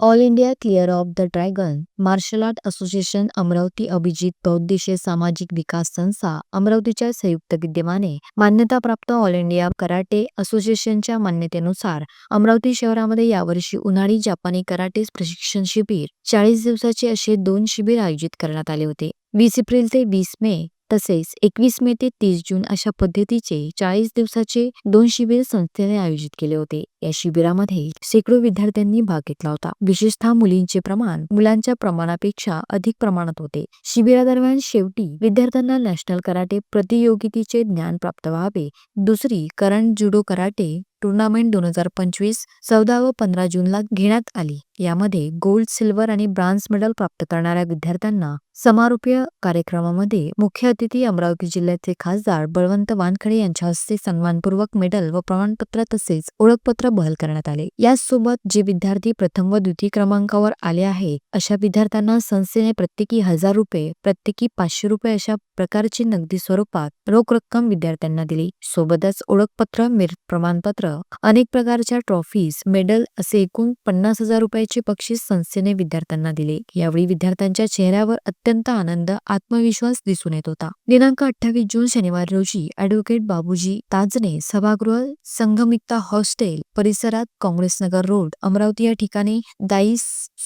All India clear of the dragon martial art association Amravati Abhijit बौद्धिशीय सामाजिक विकास संस्था अमरावतीच्या संयुक्त विद्यमाने मान्यताप्राप्त ऑल इंडिया कराटे असोसिएशनच्या मान्यतेनुसार अमरावती शहरामध्ये यावर्षी उन्हाळी जापानी कराटे प्रशिक्षण शिबिर चाळीस दिवसाचे असे दोन शिबिर आयोजित करण्यात आले होते. वीस एप्रिल ते वीस मे तसेच एकवीस मे ते तीस जून अशा पद्धतीचे चाळीस दिवसाचे दोन शिबिर संस्थेने आयोजित केले होते. या शिबिरामध्ये शेकडो विद्यार्थ्यांनी भाग घेतला होता. विशेषतः मुलींचे प्रमाण मुलांच्या प्रमाणापेक्षा अधिक प्रमाणात होते. शिबिरादरम्यान शेवटी विद्यार्थ्यांना नॅशनल कराटे प्रतियोगितेचे ज्ञान प्राप्त व्हावे. दुसरी करण जुडो कराटे टुर्नामेंट दोन हजार पंचवीस चौदा व पंधरा जूनला घेण्यात आली. यामध्ये गोल्ड सिल्वर आणि ब्रांझ मेडल प्राप्त करणाऱ्या विद्यार्थ्यांना समारोपीय कार्यक्रमामध्ये मुख्य अतिथी अमरावती जिल्ह्याचे खासदार बळवंत वानखडे यांच्या हस्ते सन्मानपूर्वक मेडल व प्रमाणपत्र तसेच ओळखपत्र बहल करण्यात आले. याचसोबत जे विद्यार्थी प्रथम व द्वितीय क्रमांकावर आले आहे अशा विद्यार्थ्यांना संस्थेने प्रत्येकी हजार रुपये प्रत्येकी पाचशे रुपये अशा प्रकारची नगदी स्वरूपात रोख रक्कम विद्यार्थ्यांना दिली. सोबतच ओळखपत्र मेरिट प्रमाणपत्र अनेक प्रकारच्या ट्रॉफीज मेडल असे एकूण पन्नास हजार रुपयाचे बक्षीस संस्थेने विद्यार्थ्यांना दिले. यावेळी विद्यार्थ्यांच्या चेहऱ्यावर अत्यंत आनंद आत्मविश्वास दिसून येत होता. दिनांक अठ्ठावीस जून शनिवार रोजी अॅडव्होकेट बाबूजी ताजने सभागृह संगमित्ता हॉस्टेल परिसरात काँग्रेस नगर रोड अमरावती या ठिकाणी दाईस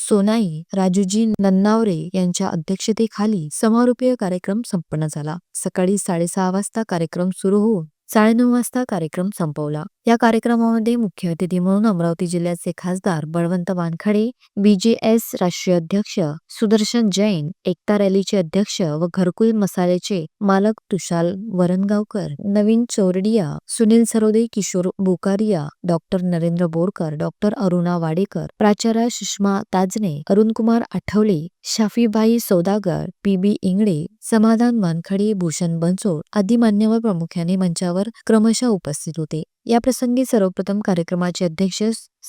सोनाई राजूजी नन्नावरे यांच्या अध्यक्षतेखाली समारोपीय कार्यक्रम संपन्न झाला. सकाळी साडेसहा वाजता कार्यक्रम सुरू होऊन साडेनऊ वाजता कार्यक्रम संपवला. या कार्यक्रमामध्ये मुख्य अतिथी म्हणून अमरावती जिल्ह्याचे खासदार बळवंत वानखडे बीजेएस राष्ट्रीय अध्यक्ष सुदर्शन जैन एकता रॅलीचे अध्यक्ष व घरकुल मसाल्याचे मालक तुषाल वरणगावकर नवीन चोरडिया सुनील सरोदे किशोर बुकारिया डॉक्टर नरेंद्र बोरकर डॉक्टर अरुणा वाडेकर प्राचार्य सुषमा ताजने अरुणकुमार आठवले शाफीबाई सौदागर पी. बी. इंगळे समाधान वानखडे भूषण बनसोड आदी मान्यवर प्रामुख्याने मंचावर क्रमशः उपस्थित होते. या प्रसंगी सर्वप्रथम कार्यक्रमाचे अध्यक्ष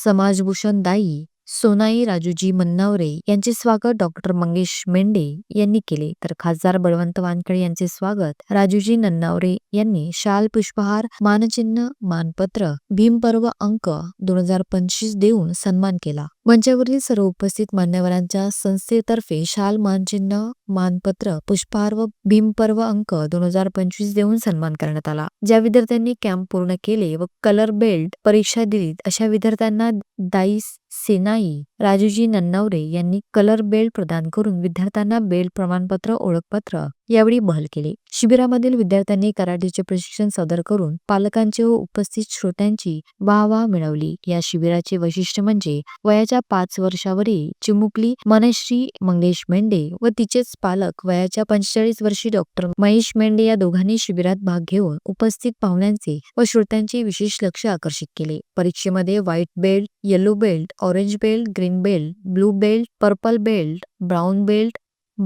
समाजभूषण दाई सोनाई राजूजी मन्नावरे यांचे स्वागत डॉक्टर मंगेश मेंढे यांनी केले. तर खासदार बळवंत वानखडे यांचे स्वागत राजूजी नन्नावरे यांनी. शाल पुष्पहार मानचिन्ह मानपत्र भीमपर्व अंक दोन हजार पंचवीस देऊन सन्मान केला. मंचावरील सर्व उपस्थित मान्यवरांच्या संस्थेतर्फे शाल मानचिन्ह मानपत्र पुष्पहार व भीमपर्व अंक दोन हजार पंचवीस देऊन सन्मान करण्यात आला. ज्या विद्यार्थ्यांनी कॅम्प पूर्ण केले व कलर बेल्ट परीक्षा दिली अशा विद्यार्थ्यांना दाईस सेनाई राजूजी नन्नावरे यांनी कलर बेल्ट प्रदान करून विद्यार्थ्यांना बेल्ट प्रमाणपत्र ओळखपत्र यावेळी बहल केले. शिबिरामधील विद्यार्थ्यांनी कराटेचे प्रशिक्षण सादर करून पालकांची व उपस्थित श्रोत्यांची वाहवा मिळवली. या शिबिराचे वैशिष्ट्य म्हणजे वयाच्या पाच वर्षावरील चिमुकली मनश्री मंगेश मेंढे व तिचेच पालक वयाच्या पंचेचाळीस वर्षी डॉक्टर महेश मेंढे या दोघांनी शिबिरात भाग घेऊन उपस्थित पाहुण्यांचे व श्रोत्यांचे विशेष लक्ष आकर्षित केले. परीक्षेमध्ये white belt yellow belt orange belt green belt blue belt purple belt brown belt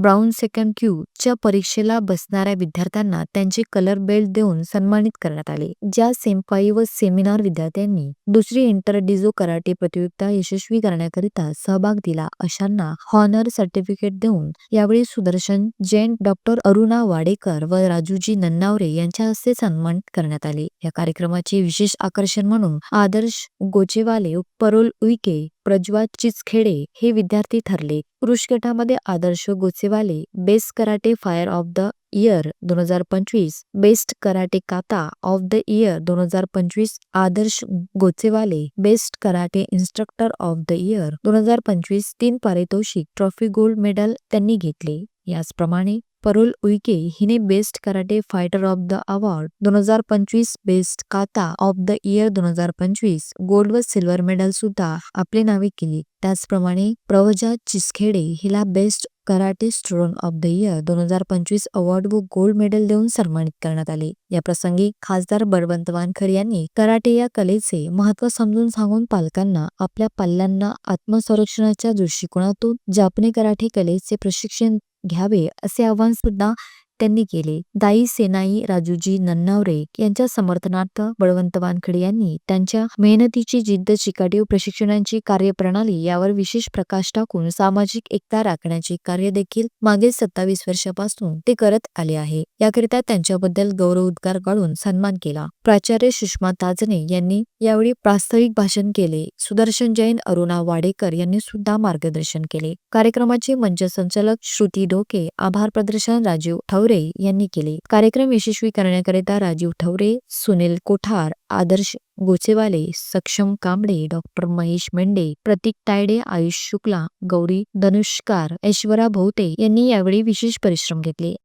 brown second Q च्या परीक्षेला बसणाऱ्या विद्यार्थ्यांना त्यांचे कलर बेल्ट देऊन सन्मानित करण्यात आले. ज्या सेम्पाई व सेमिनार विद्यार्थ्यांनी दुसरी इंटर डिझो कराटे प्रतियोगिता यशस्वी करण्याकरिता सहभाग दिला अशांना हॉनर सर्टिफिकेट देऊन यावेळी सुदर्शन जैन डॉक्टर अरुणा वाडेकर व राजूजी नन्नावरे यांच्या हस्ते सन्मानित करण्यात आले. या कार्यक्रमाचे विशेष आकर्षण म्हणून आदर्श गोचेवाले परोल उईके प्रज्वा चिचखेडे हे विद्यार्थी ठरले. पुरुष गटामध्ये Adarsh Gochewale best karate fighter of the year दोन हजार पंचवीस best karate kata of the year दोन हजार पंचवीस Adarsh Gochewale best karate instructor of the year दोन हजार पंचवीस तीन पारितोषिक ट्रॉफी गोल्ड मेडल त्यांनी घेतले. याचप्रमाणे परोल उईके हिने best karate fighter of the award दोन हजार पंचवीस बेस्ट काता ऑफ द इयर दोन हजार पंचवीस गोल्ड व सिल्वर मेडल सुद्धा आपले नावे केली. त्याचप्रमाणे प्रवजा चिसखेडे हिला best karate student of the year दोन हजार पंचवीस अवॉर्ड व गोल्ड मेडल देऊन सन्मानित करण्यात आले. या प्रसंगी खासदार बळवंत वानखर यांनी कराटे या कलेचे महत्त्व समजून सांगून पालकांना आपल्या पाल्यांना आत्मसंरक्षणाच्या दृष्टिकोनातून जापने कराटे कलेचे प्रशिक्षण घ्यावे असे आव्हान सुद्धा त्यांनी केले. दाई सेनाई राजूजी नन्नावरे यांच्या समर्थनार्थ बळवंत वानखडे यांनी त्यांच्या मेहनतीची जिद्द चिकाटीव प्रशिक्षणांची प्रशिक्षणाची कार्यप्रणाली यावर विशेष प्रकाश टाकून सामाजिक एकता राखण्याचे कार्य देखील मागील सत्तावीस वर्षापासून ते करत आले आहे. याकरिता त्यांच्याबद्दल गौरव उद्गार काढून सन्मान केला. प्राचार्य सुषमा ताजने यांनी यावेळी प्रास्ताविक भाषण केले. सुदर्शन जैन अरुणा वाडेकर यांनी सुद्धा मार्गदर्शन केले. कार्यक्रमाचे मंच संचालक श्रुती डोके आभार प्रदर्शन राजीव ठवरे यांनी केले. कार्यक्रम यशस्वी करण्याकरिता राजीव ठवरे सुनील कोठार आदर्श गोचेवाले सक्षम कांबळे डॉक्टर महेश मेंढे प्रतीक तायडे आयुष शुक्ला गौरी धनुष्कार ऐश्वरा भोवते यांनी यावेळी विशेष परिश्रम घेतले.